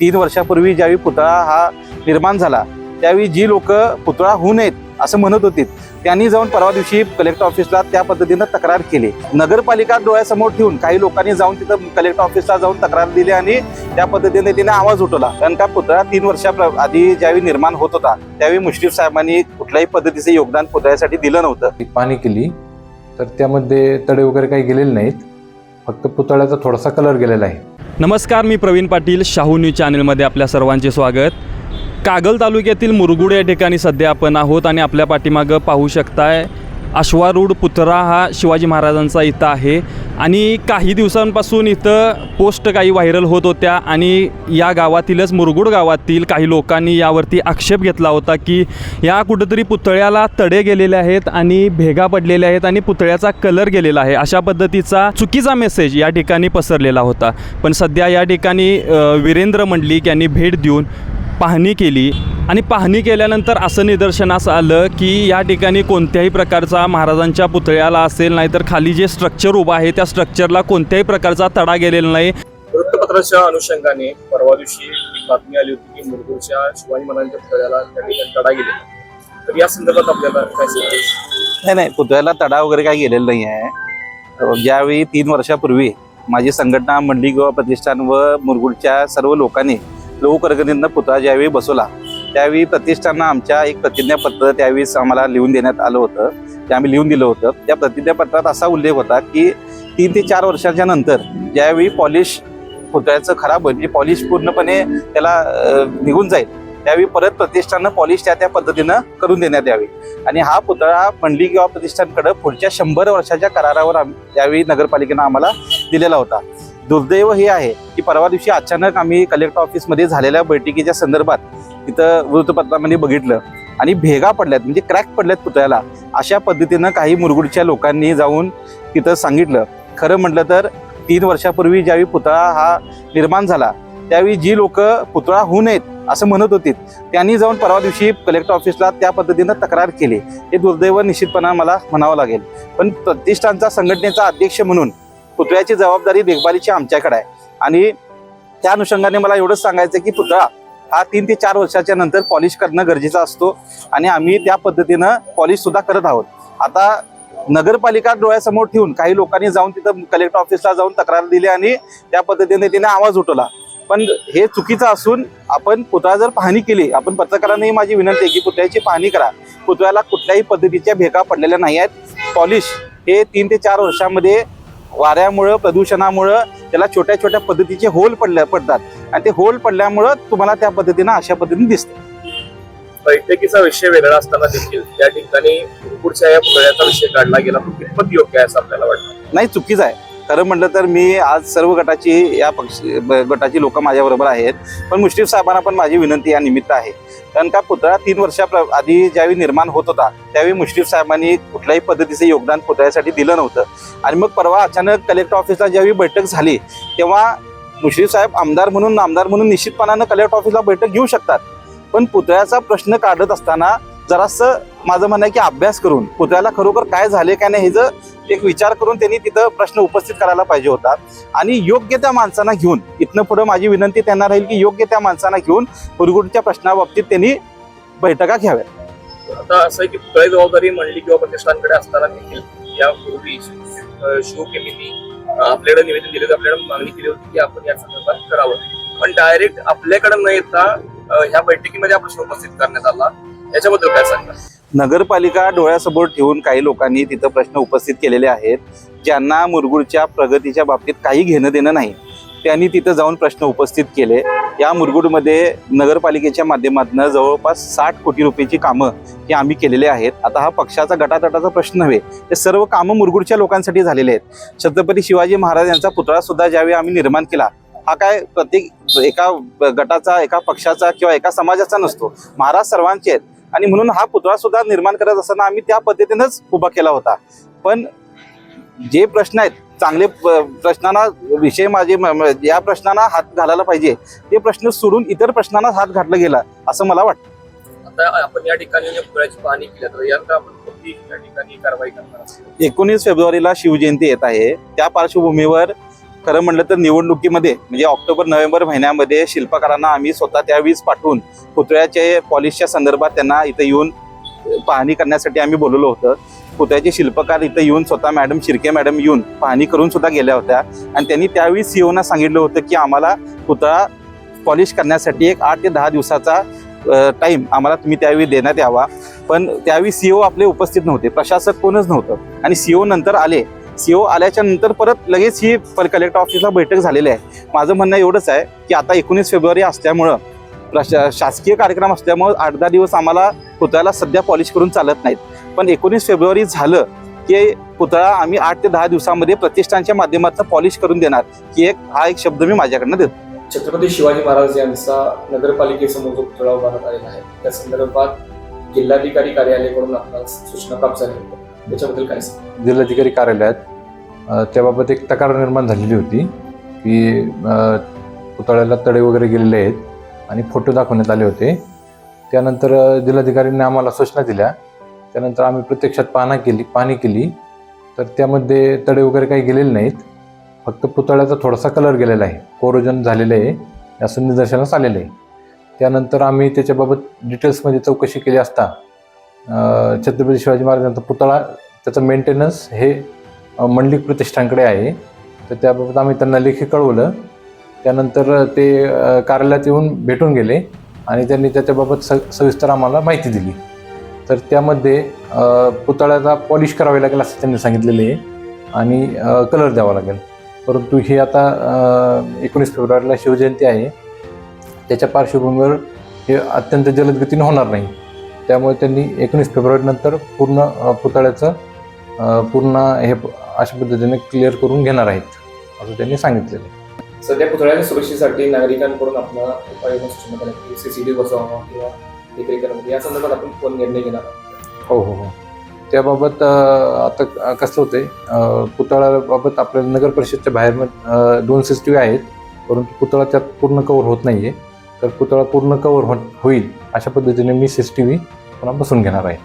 तीन वर्षापूर्वी ज्यावेळी पुतळा हा निर्माण झाला त्यावेळी जी लोक पुतळा होऊ नयेत असं म्हणत होती त्यांनी जाऊन परवा दिवशी कलेक्टर ऑफिसला त्या पद्धतीनं तक्रार केली. नगरपालिका डोळ्यासमोर ठेवून काही लोकांनी जाऊन तिथं कलेक्टर ऑफिसला जाऊन तक्रार दिली आणि त्या पद्धतीने तिने आवाज उठवला. कारण का पुतळा तीन वर्षा आधी ज्यावेळी निर्माण होत होता त्यावेळी मुश्रीफ साहेबांनी कुठल्याही पद्धतीचं योगदान पुतळ्यासाठी दिलं नव्हतं. पाणी केली तर त्यामध्ये तडे वगैरे काही गेलेले नाहीत. फक्त पुतळ्याचा थोडासा कलर गेलेला आहे. नमस्कार मी प्रवीण पाटील शाहू न्यूज चॅनलमध्ये आपल्या सर्वांचे स्वागत. कागल तालुक्यातील मुरगुड या ठिकाणी सध्या आपण आहोत आणि आपल्या पाठीमागं पाहू शकताय अश्वारूढ पुतळा हा शिवाजी महाराजांचा इथं आहे. आणि काही दिवसांपासून इथं पोस्ट काही व्हायरल होत होत्या आणि या गावातीलच मुरगुड गावातील काही लोकांनी यावरती आक्षेप घेतला होता की या कुठंतरी पुतळ्याला तडे गेलेले आहेत आणि भेगा पडलेल्या आहेत आणि पुतळ्याचा कलर गेलेला आहे. अशा पद्धतीचा चुकीचा मेसेज या ठिकाणी पसरलेला होता. पण सध्या या ठिकाणी वीरेंद्र मंडलिक यांनी भेट देऊन पाहणी केली. आणि पाहणी केल्यानंतर असं निदर्शनास आलं की या ठिकाणी कोणत्याही प्रकारचा महाराजांच्या पुतळ्याला असेल नाहीतर खाली जे स्ट्रक्चर उभं आहे त्या स्ट्रक्चरला कोणत्याही प्रकारचा तडा गेलेला नाही. वृत्तपत्राच्या अनुषंगाने परवा दिवशी बातमी आली होती की मुरगुडच्या शिवाजी महाराजांच्या पुतळ्याला त्या ठिकाणी तडा गेले तर या संदर्भात आपल्याला काय सांगायचं? नाही नाही पुतळ्याला तडा वगैरे काही गेलेला नाही आहे. ज्यावेळी तीन वर्षापूर्वी माझी संघटना मंडली गोवा प्रतिष्ठान व मुरगुडच्या सर्व लोकांनी लोकवर्गणींना पुतळा ज्यावेळी बसवला त्यावेळी प्रतिष्ठानं आमच्या एक प्रतिज्ञापत्र त्यावेळेस आम्हाला लिहून देण्यात आलं होतं ते आम्ही लिहून दिलं होतं. त्या प्रतिज्ञापत्रात असा उल्लेख होता की तीन ते चार वर्षाच्या नंतर ज्यावेळी पॉलिश पुतळ्याचं खराब होईल म्हणजे पॉलिश पूर्णपणे त्याला निघून जाईल त्यावेळी परत प्रतिष्ठानं पॉलिश त्या त्या पद्धतीनं करून देण्यात यावी. आणि हा पुतळा मंडळी किंवा प्रतिष्ठानकडं पुढच्या शंभर वर्षाच्या करारावर आम- त्यावेळी नगरपालिकेनं आम्हाला दिलेला होता. दुर्दैव हे आहे की परवा दिवशी अचानक आम्ही कलेक्टर ऑफिसमध्ये झालेल्या बैठकीच्या संदर्भात तिथं वृत्तपत्रामध्ये बघितलं आणि भेगा पडल्यात म्हणजे क्रॅक पडल्यात पुतळ्याला. अशा पद्धतीनं काही मुरगुडच्या लोकांनी जाऊन तिथं सांगितलं. खरं म्हटलं तर तीन वर्षापूर्वी ज्यावेळी पुतळा हा निर्माण झाला त्यावेळी जी लोक पुतळा होऊ नयेत असं म्हणत होती त्यांनी जाऊन परवा दिवशी कलेक्टर ऑफिसला त्या पद्धतीनं तक्रार केली. हे दुर्दैव निश्चितपणा मला म्हणावं लागेल. पण प्रतिष्ठानचा संघटनेचा अध्यक्ष म्हणून पुतळ्याची जबाबदारी देखभालीची आमच्याकडे आहे. आणि त्या अनुषंगाने मला एवढंच सांगायचं की पुतळा हा तीन ते चार वर्षाच्या नंतर पॉलिश करणं गरजेचं असतो आणि आम्ही त्या पद्धतीनं पॉलिश सुद्धा करत आहोत. आता नगरपालिका डोळ्यासमोर ठेवून काही लोकांनी जाऊन तिथं कलेक्टर ऑफिसला जाऊन तक्रार दिली आणि त्या पद्धतीने तिने आवाज उठवला. पण हे चुकीचं असून आपण पुतळा जर पाहणी केली आपण पत्रकारांनाही माझी विनंती आहे की पुतळ्याची पाहणी करा. पुतळ्याला कुठल्याही पद्धतीच्या भेगा पडलेल्या नाही आहेत. पॉलिश हे तीन ते चार वर्षामध्ये वाऱ्यामुळं प्रदूषणामुळं त्याला छोट्या छोट्या पद्धतीचे होल पडल्या पडतात. आणि ते होल पडल्यामुळं तुम्हाला त्या पद्धतीनं अशा पद्धतीने दिसतं. बैठकीचा विषय वेगळा असताना देखील त्या ठिकाणी मुरगुडच्या या पुतळ्याचा विषय काढला गेला. तो कितपत योग्य आहे असं आपल्याला वाटतं? नाही चुकीचं आहे. खरं म्हटलं तर मी आज सर्व गटाची या पक्ष गटाची लोक माझ्याबरोबर आहेत. पण मुश्रीफ साहेबांना पण माझी विनंती या निमित्त आहे. कारण का पुतळा तीन वर्षा प्र- आधी ज्यावेळी निर्माण होत होता त्यावेळी मुश्रीफ साहेबांनी कुठल्याही पद्धतीचं योगदान पुतळ्यासाठी दिलं नव्हतं. आणि मग परवा अचानक कलेक्टर ऑफिसला ज्यावेळी बैठक झाली तेव्हा मुश्रीफ साहेब आमदार म्हणून आमदार म्हणून निश्चितपणानं कलेक्टर ऑफिसला बैठक घेऊ शकतात. पण पुतळ्याचा प्रश्न काढत असताना जरासं माझं म्हणणं आहे की अभ्यास करून पुतळ्याला खरोखर काय झाले काय नाही ह्याचं एक विचार करून त्यांनी तिथं प्रश्न उपस्थित करायला पाहिजे होता. आणि योग्य त्या माणसांना घेऊन इथनं पुढे माझी विनंती त्यांना राहील की योग्य त्या माणसांना घेऊन हुरगुडच्या प्रश्नाबाबतीत त्यांनी बैठका घ्याव्या आता असं आहे की पुतळी जबाबदारी म्हणली किंवा प्रतिष्ठानकडे असताना देखील यापूर्वी अं, शिवकेमींनी आपल्याकडे निवेदन दिले होते आपल्याकडे मागणी केली होती की आपण या संदर्भात करावं. पण डायरेक्ट आपल्याकडे न येता ह्या बैठकीमध्ये हा प्रश्न उपस्थित करण्यात आला. याच्याबद्दल काय सांगा नगरपालिका डोळ्यासमोर ठेवून काही लोकांनी तिथं प्रश्न उपस्थित केलेले आहेत ज्यांना मुरगुडच्या प्रगतीच्या बाबतीत काही घेणं देणं नाही. त्यांनी तिथं जाऊन प्रश्न उपस्थित केले. या मुरगुडमध्ये नगरपालिकेच्या माध्यमातून जवळपास साठ कोटी रुपयाची कामं हे आम्ही केलेले आहेत. आता हा पक्षाचा गटातटाचा प्रश्न नव्हे हे सर्व कामं मुरगुडच्या लोकांसाठी झालेले आहेत. छत्रपती शिवाजी महाराज यांचा पुतळा सुद्धा ज्यावेळी आम्ही निर्माण केला हा काय प्रत्येक एका गटाचा एका पक्षाचा किंवा एका समाजाचा नसतो. महाराज सर्वांचे आहेत. आणि म्हणून हा पुतळा सुद्धा निर्माण करत असताना आम्ही त्या पद्धतीनंच उभा केला होता. पण जे प्रश्न आहेत चांगले प्रश्नांना विषय माझे या प्रश्नांना हात घालायला पाहिजे ते प्रश्न सोडून इतर प्रश्नांना हात घातला गेला असं मला वाटतं. आता आपण या ठिकाणी या पुतळ्याची पाहणी केली तर यानंतर आपण कोणती या ठिकाणी कारवाई करणार आहोत? एकोणीस फेब्रुवारीला शिवजयंती येत आहे. त्या पार्श्वभूमीवर खरं म्हणलं तर निवडणुकीमध्ये म्हणजे ऑक्टोबर नोव्हेंबर महिन्यामध्ये शिल्पकारांना आम्ही स्वतः त्यावेळीच पाठवून पुतळ्याचे पॉलिशच्या संदर्भात त्यांना इथं येऊन पाहणी करण्यासाठी आम्ही बोलवलं होतं. पुतळ्याचे शिल्पकार इथं येऊन स्वतः मॅडम शिर्के मॅडम येऊन पाहणी करून सुद्धा गेल्या होत्या. आणि त्यांनी त्यावेळी सीओना सांगितलं होतं की आम्हाला पुतळा पॉलिश करण्यासाठी एक आठ ते दहा दिवसाचा टाईम आम्हाला तुम्ही त्यावेळी देण्यात यावा. पण त्यावेळी सीओ आपले उपस्थित नव्हते. प्रशासक कोणच नव्हतं. आणि सीओ नंतर आले. सीओ आल्याच्यानंतर परत लगेच ही पर- कलेक्टर ऑफिसला बैठक झालेली आहे. माझं म्हणणं एवढंच आहे की आता एकोणीस फेब्रुवारी असल्यामुळं प्रशा शासकीय कार्यक्रम असल्यामुळं आठ दहा दिवस आम्हाला पुतळ्याला सध्या पॉलिश करून चालत नाहीत. पण एकोणीस फेब्रुवारी झालं की पुतळा आम्ही आठ ते दहा दिवसामध्ये प्रतिष्ठानच्या माध्यमातून पॉलिश करून देणार. की एक हा एक शब्द मी माझ्याकडनं देतो. छत्रपती शिवाजी महाराज यांचा नगरपालिकेसमोर जो पुतळा उभारण्यात आलेला आहे त्या संदर्भात जिल्हाधिकारी कार्यालयाकडून आपल्याला सूचना प्राप्त झाली होती त्याच्याबद्दल काय जिल्हाधिकारी कार्यालयात त्याबाबत एक तक्रार निर्माण झालेली होती की पुतळ्याला तडे वगैरे गेलेले आहेत आणि फोटो दाखवण्यात आले होते. त्यानंतर जिल्हाधिकाऱ्यांनी आम्हाला सूचना दिल्या. त्यानंतर आम्ही प्रत्यक्षात पाहणा केली पाहणी केली. तर त्यामध्ये तडे वगैरे काही गेलेले नाहीत. फक्त पुतळ्याचा थोडासा कलर गेलेला आहे. कोरोजन झालेलं आहे. असं निदर्शनास आलेलं आहे. त्यानंतर आम्ही त्याच्याबाबत डिटेल्समध्ये चौकशी केली असता छत्रपती शिवाजी महाराजांचा पुतळा त्याचं मेंटेनन्स हे मंडलिक प्रतिष्ठानकडे आहे. तर त्याबाबत आम्ही त्यांना लेखी कळवलं. त्यानंतर ते कार्यालयात येऊन भेटून गेले आणि त्यांनी त्याच्याबाबत स सविस्तर आम्हाला माहिती दिली. तर त्यामध्ये अ, पुतळ्याचा पॉलिश करावे लागेल असं त्यांनी सांगितलेले आहे आणि कलर द्यावा लागेल. परंतु ही आता एकोणीस फेब्रुवारीला शिवजयंती आहे. त्याच्या पार्श्वभूमीवर हे अत्यंत जलदगतीने होणार नाही. त्यामुळे त्यांनी एकोणीस फेब्रुवारीनंतर पूर्ण पुतळ्याचं पूर्ण हे अशा पद्धतीने क्लिअर करून घेणार आहेत असं त्यांनी सांगितलेलं आहे. सध्या पुतळ्याच्या सुरक्षेसाठी नागरिकांकडून आपल्याला उपाययोजना सूचना करायची सीसीटीव्ही बसवावा किंवा देखरेख करावी या संदर्भात आपण कोण निर्णय घेणार? हो हो हो. त्याबाबत आता कसं होतंय पुतळ्याबाबत आपल्याला नगर परिषदच्या बाहेर दोन सी टी व्ही आहेत परंतु पुतळा त्यात पूर्ण कवर होत नाहीये. तर पुतळा पूर्ण कवर हो होईल अशा पद्धतीने मी सी टी व्ही पुन्हा बसून घेणार आहे.